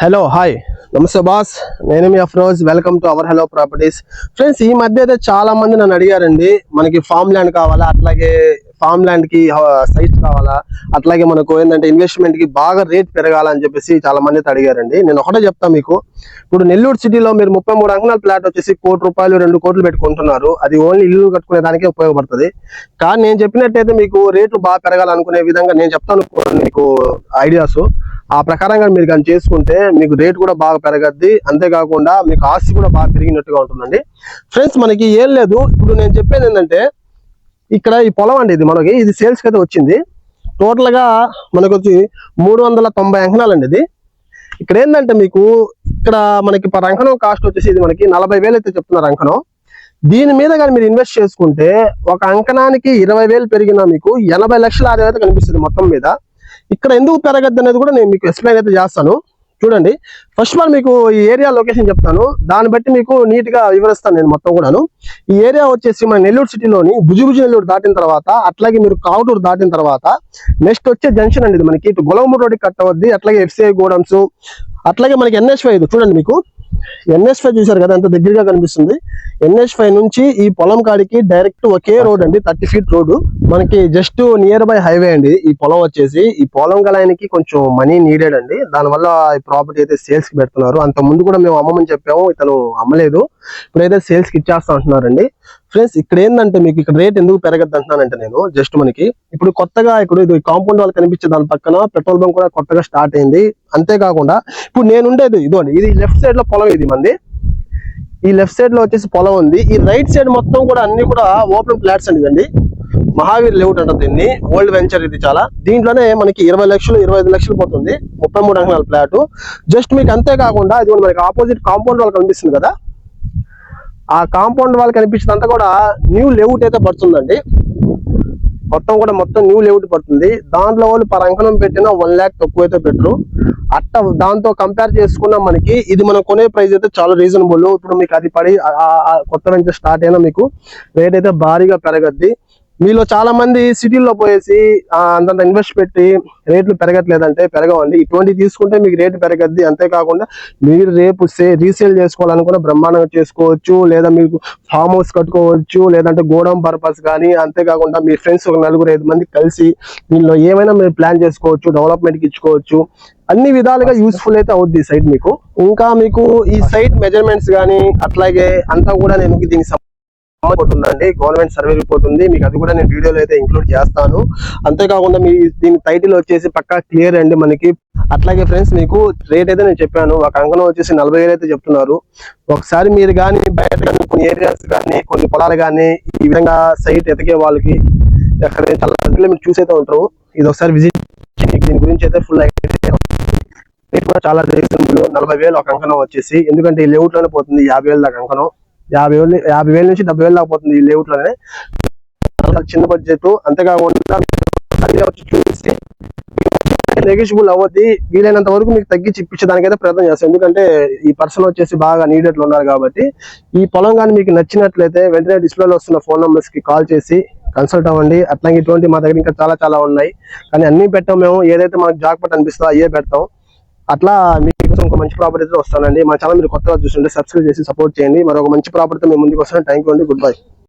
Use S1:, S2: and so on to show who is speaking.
S1: Hello hi. నమస్తే boss. నేను మీ Afroz. Welcome to our hello properties. Friends ఈ మధ్య అయితే చాలా మంది నన్ను అడిగారండి మనకి ఫామ్ ల్యాండ్ కావాలా అట్లాగే ఫామ్ ల్యాండ్కి సైట్ కావాలా అట్లాగే మనకు ఏంటంటే ఇన్వెస్ట్మెంట్కి బాగా రేట్ పెరగాలని చెప్పేసి చాలా మంది అయితే అడిగారండి. నేను ఒకటే చెప్తా మీకు. ఇప్పుడు నెల్లూరు సిటీలో మీరు ముప్పై మూడు అంకణాల ప్లాట్ వచ్చేసి కోటి రూపాయలు రెండు కోట్లు పెట్టుకుంటున్నారు. అది ఓన్లీ ఇల్లు కట్టుకునే దానికే ఉపయోగపడుతుంది. కానీ నేను చెప్పినట్టయితే మీకు రేట్లు బాగా పెరగాలనుకునే విధంగా నేను చెప్తాను మీకు ఐడియాస్ ఆ ప్రకారంగా మీరు కానీ చేసుకుంటే మీకు రేట్ కూడా బాగా పెరగద్ది. అంతేకాకుండా మీకు ఆస్తి కూడా బాగా పెరిగినట్టుగా ఉంటుందండి. ఫ్రెండ్స్ మనకి ఏం లేదు. ఇప్పుడు నేను చెప్పేది ఏంటంటే ఇక్కడ ఈ పొలం అండి ఇది మనకి. ఇది సేల్స్ అయితే వచ్చింది. టోటల్గా మనకు వచ్చి మూడు వందల తొంభై అంకణాలు అండి ఇది. ఇక్కడ ఏంటంటే మీకు ఇక్కడ మనకి పర్ అంకణం కాస్ట్ వచ్చేసి ఇది మనకి నలభై వేలు అయితే చెప్తున్నారు అంకణం. దీని మీద కానీ మీరు ఇన్వెస్ట్ చేసుకుంటే ఒక అంకణానికి ఇరవై వేలు పెరిగినా మీకు ఎనభై లక్షల ఆదాయం అయితే కనిపిస్తుంది మొత్తం మీద. ఇక్కడ ఎందుకు పెరగద్దు అనేది కూడా నేను మీకు ఎక్స్ప్లెయిన్ అయితే చేస్తాను. చూడండి. ఫస్ట్ ఆఫ్ ఆల్ మీకు ఈ ఏరియా లొకేషన్ చెప్తాను. దాన్ని బట్టి మీకు నీట్గా వివరిస్తాను నేను మొత్తం కూడాను. ఈ ఏరియా వచ్చేసి మన నెల్లూరు సిటీలోని భుజుభుజు నెల్లూరు దాటిన తర్వాత అట్లాగే మీరు కావటూరు దాటిన తర్వాత నెక్స్ట్ వచ్చే జంక్షన్ అండి ఇది మనకి. ఇటు గొలవమూరు రోడ్డుకి కట్టవద్ది అట్లాగే ఎఫ్సిఐ గోడమ్స్ అట్లాగే మనకి ఎన్ఎస్ ఇది చూడండి మీకు. ఎన్ఎస్ ఫైవ్ చూసారు కదా ఎంత దగ్గరగా కనిపిస్తుంది. ఎన్ఎస్ ఫైవ్ నుంచి ఈ పొలం కాడికి డైరెక్ట్ ఒకే రోడ్ అండి థర్టీ ఫీట్ రోడ్ మనకి జస్ట్ నియర్ బై హైవే అండి. ఈ పొలం వచ్చేసి ఈ పొలం గలానికి కొంచెం మనీ నీడెడ్ అండి. దానివల్ల ఈ ప్రాపర్టీ అయితే సేల్స్కి పెడుతున్నారు. అంత ముందు కూడా మేము అమ్మమని చెప్పాము ఇతను అమ్మలేదు. ఇప్పుడైతే సేల్స్కి ఇచ్చేస్తా అంటున్నారండి. ఫ్రెండ్స్ ఇక్కడ ఏంటంటే మీకు ఇక్కడ రేట్ ఎందుకు పెరగద్దు అంటున్నానంటే నేను జస్ట్ మనకి ఇప్పుడు కొత్తగా ఇక్కడ ఇది కాంపౌండ్ వాళ్ళు కనిపించే దాని పక్కన పెట్రోల్ బంక్ కూడా కొత్తగా స్టార్ట్ అయింది. అంతేకాకుండా ఇప్పుడు నేను ఉండేది ఇదిగోండి ఇది లెఫ్ట్ సైడ్లో పొలం ఇది మంది. ఈ లెఫ్ట్ సైడ్లో వచ్చేసి పొలం ఉంది. ఈ రైట్ సైడ్ మొత్తం కూడా అన్ని కూడా ఓపెన్ ప్లాట్స్ అండి ఇదండి మహావీర్ లేఅవుట్ అంటారు దీన్ని ఓల్డ్ వెంచర్ ఇది చాలా. దీంట్లోనే మనకి ఇరవై లక్షలు ఇరవై ఐదు లక్షలు పోతుంది. ముప్పై మూడు అంకణాల ప్లాట్ జస్ట్ మీకు అంతే కాకుండా ఇది మనకి ఆపోజిట్ కాంపౌండ్ వాళ్ళు కనిపిస్తుంది కదా. ఆ కాంపౌండ్ వాళ్ళు కనిపించినంత కూడా న్యూ లేఅవుట్ అయితే పడుతుందండి. మొత్తం కూడా మొత్తం న్యూ లేఅవుట్ పడుతుంది. దాంట్లో వాళ్ళు పరంకణం పెట్టిన వన్ ల్యాక్ తక్కువ అయితే పెట్టరు. అట్ట దాంతో కంపేర్ చేసుకున్నా మనకి ఇది మనం కొనే ప్రైస్ అయితే చాలా రీజనబుల్ ఇప్పుడు మీకు అది పడి కొత్త నుంచి స్టార్ట్ అయినా మీకు రేట్ అయితే భారీగా పెరగద్ది. మీలో చాలా మంది సిటీల్లో పోయేసి అంతంత ఇన్వెస్ట్ పెట్టి రేట్లు పెరగట్లేదంటే పెరగవండి. ఇటువంటివి తీసుకుంటే మీకు రేటు పెరగద్ది. అంతేకాకుండా మీరు రేపు సే రీసేల్ చేసుకోవాలనుకున్న బ్రహ్మాండంగా చేసుకోవచ్చు. లేదా మీకు ఫామ్ హౌస్ కట్టుకోవచ్చు. లేదంటే గోడౌన్ పర్పస్ కానీ అంతేకాకుండా మీ ఫ్రెండ్స్ ఒక నలుగురు ఐదు మంది కలిసి దీనిలో ఏమైనా మీరు ప్లాన్ చేసుకోవచ్చు డెవలప్మెంట్కి ఇచ్చుకోవచ్చు. అన్ని విధాలుగా యూస్ఫుల్ అయితే అవుద్ది ఈ సైట్ మీకు. ఇంకా మీకు ఈ సైట్ మెజర్మెంట్స్ కానీ అట్లాగే అంతా కూడా నేను దీనికి ఉందండి గవర్నమెంట్ సర్వే రిపోర్ట్ ఉంది. మీకు అది కూడా నేను వీడియోలో అయితే ఇంక్లూడ్ చేస్తాను. అంతేకాకుండా మీ దీని టైటిల్ వచ్చేసి పక్కా క్లియర్ అండి మనకి. అట్లాగే ఫ్రెండ్స్ మీకు రేట్ అయితే నేను చెప్పాను. ఒక అంకణం వచ్చేసి నలభై వేలు అయితే చెప్తున్నారు. ఒకసారి మీరు కానీ బయట కానీ కొన్ని ఏరియాస్ కానీ కొన్ని పొలాలు కానీ ఈ విధంగా సైట్ ఎతికే వాళ్ళకి ఎక్కడ చాలా దగ్గరలో మీరు చూసైతే ఉంటారు. ఇది ఒకసారి విజిట్ దీని గురించి అయితే ఫుల్ రేట్ కూడా చాలా రీజనబుల్ నలభై వేలు ఒక అంకణం వచ్చేసి. ఎందుకంటే ఈ లేఅవుట్లోనే పోతుంది. యాభై వేలు దాకా అంకణం. యాభై వేలు యాభై వేల నుంచి డెబ్బై వేలు దాకపోతుంది ఈ లేఅవుట్ చాలా చిన్న బడ్జెట్ అంతేకాకుండా చూసి నెగిషిబుల్ అవ్వద్ది వీలైనంత వరకు మీకు తగ్గించి ఇప్పించడానికైతే ప్రయత్నం చేస్తాం. ఎందుకంటే ఈ పర్సన్ వచ్చేసి బాగా నీడెడ్లు ఉన్నారు కాబట్టి. ఈ పొలం కానీ మీకు నచ్చినట్లయితే వెంటనే డిస్ప్లేలో వస్తున్న ఫోన్ నెంబర్స్కి కాల్ చేసి కన్సల్ట్ అవ్వండి. అట్లాగే ఇటువంటి మా దగ్గర ఇంకా చాలా చాలా ఉన్నాయి. కానీ అన్ని పెట్టాం మేము. ఏదైతే మనకు జాక్పట్ అనిపిస్తుందో అయ్యే పెడతాం. అట్లా మీకోసం ఒక మంచి ప్రాపర్టీతో వస్తానండి. మా ఛానల్ మీరు కొత్తగా చూస్తుంటే సబ్స్క్రైబ్ చేసి సపోర్ట్ చేయండి. మరొక మంచి ప్రాపర్టీతో మేము ముందుకు వస్తాను. థ్యాంక్ యూ అండి. Good bye